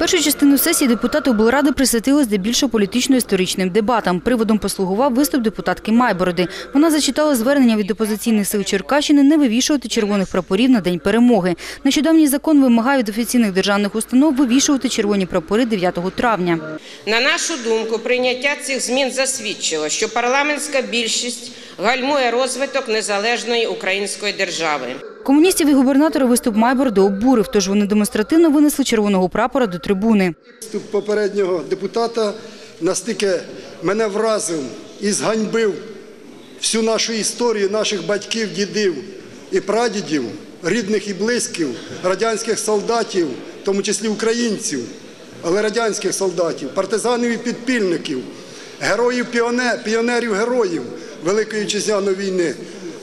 Першу частину сесії депутати облради присвятили здебільшого політично-історичним дебатам. Приводом послугував виступ депутатки Майбороди. Вона зачитала звернення від опозиційних сил Черкащини не вивішувати червоних прапорів на День перемоги. Нещодавній закон вимагає від офіційних державних установ вивішувати червоні прапори 9 травня. На нашу думку, прийняття цих змін засвідчило, що парламентська більшість гальмує розвиток незалежної української держави. Комуністів і губернатора виступ Майбороди обурив, тож вони демонстративно винесли червоного прапора до трибуни. Виступ попереднього депутата настільки мене вразив і зганьбив всю нашу історію наших батьків, дідів і прадідів, рідних і близьких, радянських солдатів, в тому числі українців, але радянських солдатів, партизанів і підпільників, героїв піоне- піонерів героїв Великої Вітчизняної війни,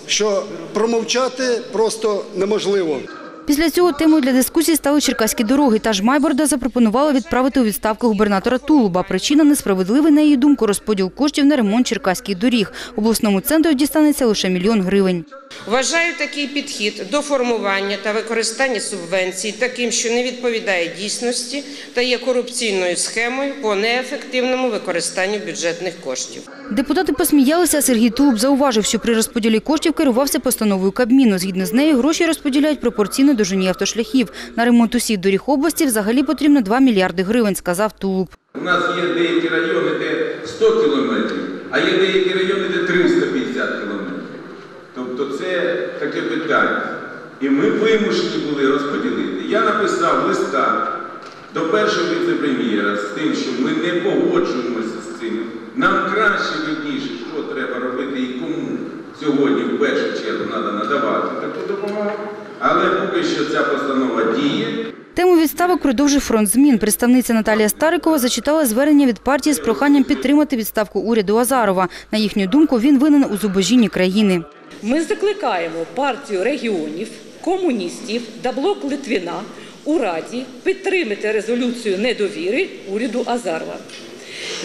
що промовчати просто неможливо. Після цього темою для дискусії стали черкаські дороги. Та ж Майборода запропонувала відправити у відставку губернатора Тулуба. Причина – несправедливий, на її думку, розподіл коштів на ремонт черкаських доріг. Обласному центру дістанеться лише мільйон гривень. Вважаю такий підхід до формування та використання субвенцій таким, що не відповідає дійсності та є корупційною схемою по неефективному використанню бюджетних коштів. Депутати посміялися, а Сергій Тулуб зауважив, що при розподілі коштів керувався постановою Кабміну. Згідно з нею, гроші розподіляють пропорційно довжині автошляхів. На ремонт усіх доріг області взагалі потрібно 2 мільярди гривень, сказав Тулуб. У нас є деякі райони, де 100 кілометрів, а є деякі райони, де 350 кілометрів. Тобто це таке питання. І ми вимушені були розподілити. Я написав листа до першого віце-прем'єра з тим, що ми не погоджуємося з цим. Нам краще видніше, що треба робити і кому сьогодні в першу чергу треба надавати таку допомогу. Але поки що ця постанова діє. Тему відставок продовжив фронт змін. Представниця Наталія Старикова зачитала звернення від партії з проханням підтримати відставку уряду Азарова. На їхню думку, він винен у зубожінні країни. Ми закликаємо партію регіонів, комуністів та блок Литвина у Раді підтримати резолюцію недовіри уряду Азарова.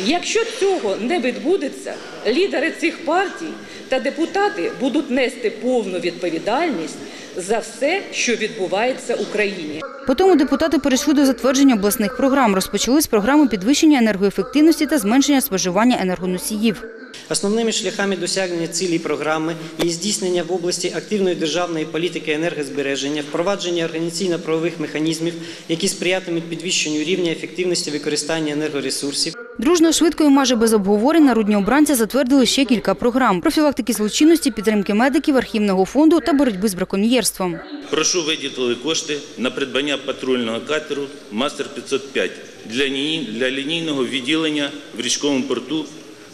Якщо цього не відбудеться, лідери цих партій та депутати будуть нести повну відповідальність за все, що відбувається в Україні. Потім депутати перейшли до затвердження обласних програм. Розпочали з програми підвищення енергоефективності та зменшення споживання енергоносіїв. Основними шляхами досягнення цілей програми є здійснення в області активної державної політики енергозбереження, впровадження організаційно-правових механізмів, які сприятимуть підвищенню рівня ефективності використання енергоресурсів. Дружно, швидко і майже без обговорень народні обранці затвердили ще кілька програм – профілактики злочинності, підтримки медиків, архівного фонду та боротьби з браконьєрством. Прошу виділити кошти на придбання патрульного катеру «Мастер 505» для, лінійного відділення в річковому порту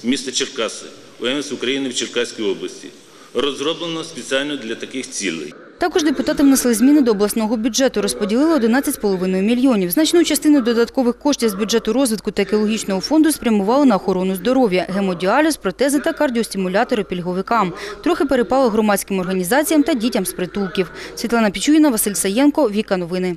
міста Черкаси, УМС України в Черкаській області. Розроблено спеціально для таких цілей. Також депутати внесли зміни до обласного бюджету, розподілили 11,5 мільйонів. Значну частину додаткових коштів з бюджету розвитку та екологічного фонду спрямували на охорону здоров'я, гемодіаліз, протези та кардіостимулятори пільговикам. Трохи перепало громадським організаціям та дітям з притулків. Світлана Пічуїна, Василь Саєнко, Віка Новини.